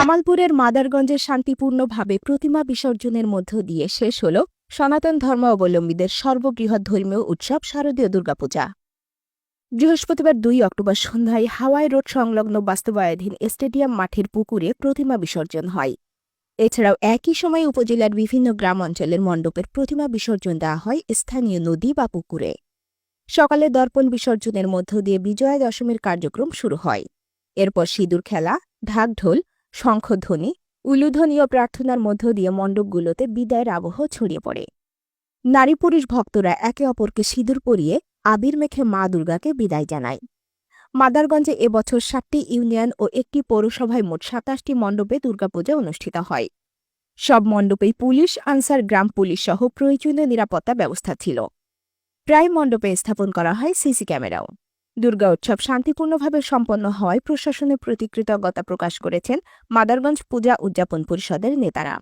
জামালপুরের মাদারগঞ্জে শান্তিপূর্ণভাবে প্রতিমা বিসর্জনের মধ্য দিয়ে শেষ হল সনাতন ধর্মাবলম্বীদের সর্ববৃহৎ ধর্মীয় উৎসব শারদীয় দুর্গাপূজা। বৃহস্পতিবার দুই অক্টোবর সন্ধ্যায় হাওয়াই রোড সংলগ্ন বাস্তবায়নাধীন স্টেডিয়াম মাঠের পুকুরে প্রতিমা বিসর্জন হয়। এছাড়াও একই সময়ে উপজেলার বিভিন্ন গ্রাম অঞ্চলের মণ্ডপের প্রতিমা বিসর্জন দেওয়া হয় স্থানীয় নদী বা পুকুরে। সকালে দর্পণ বিসর্জনের মধ্য দিয়ে বিজয়া দশমীর কার্যক্রম শুরু হয়। এরপর সিঁদুর খেলা, ঢাকঢোল শঙ্খধ্বনি উলুধ্বনি ও প্রার্থনার মধ্য দিয়ে মণ্ডপগুলোতে বিদায়ের আবহ ছড়িয়ে পড়ে। নারী পুরুষ ভক্তরা একে অপরকে সিঁদুর পরিয়ে আবির মেখে মা দুর্গাকে বিদায় জানায়। মাদারগঞ্জে এবছর সাতটি ইউনিয়ন ও একটি পৌরসভায় মোট সাতাশটি মণ্ডপে দুর্গাপূজা অনুষ্ঠিত হয়। সব মণ্ডপেই পুলিশ, আনসার, গ্রাম পুলিশ সহ প্রয়োজনীয় নিরাপত্তা ব্যবস্থা ছিল। প্রায় মণ্ডপে স্থাপন করা হয় সিসি ক্যামেরাও। দুর্গা উৎসব শান্তিপূর্ণভাবে সম্পন্ন হওয়ায় প্রশাসনের প্রতি কৃতজ্ঞতা প্রকাশ করেছেন মাদারগঞ্জ পূজা উদযাপন পরিষদের নেতারা।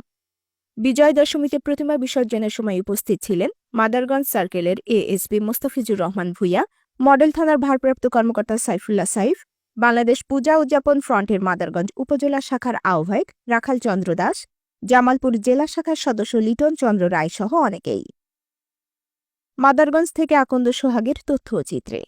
বিজয় দশমীতে প্রতিমা বিসর্জনের সময় উপস্থিত ছিলেন মাদারগঞ্জ সার্কেলের এএসপি মোস্তাফিজুর রহমান ভুইয়া, মডেল থানার ভারপ্রাপ্ত কর্মকর্তা সাইফুল্লাহ সাইফ, বাংলাদেশ পূজা উদযাপন ফ্রন্টের মাদারগঞ্জ উপজেলা শাখার আহ্বায়ক রাখাল চন্দ্র দাস, জামালপুর জেলা শাখার সদস্য লিটন চন্দ্র রায় সহ অনেকেই। মাদারগঞ্জ থেকে আকন্দ সোহাগের তথ্য ও চিত্রে।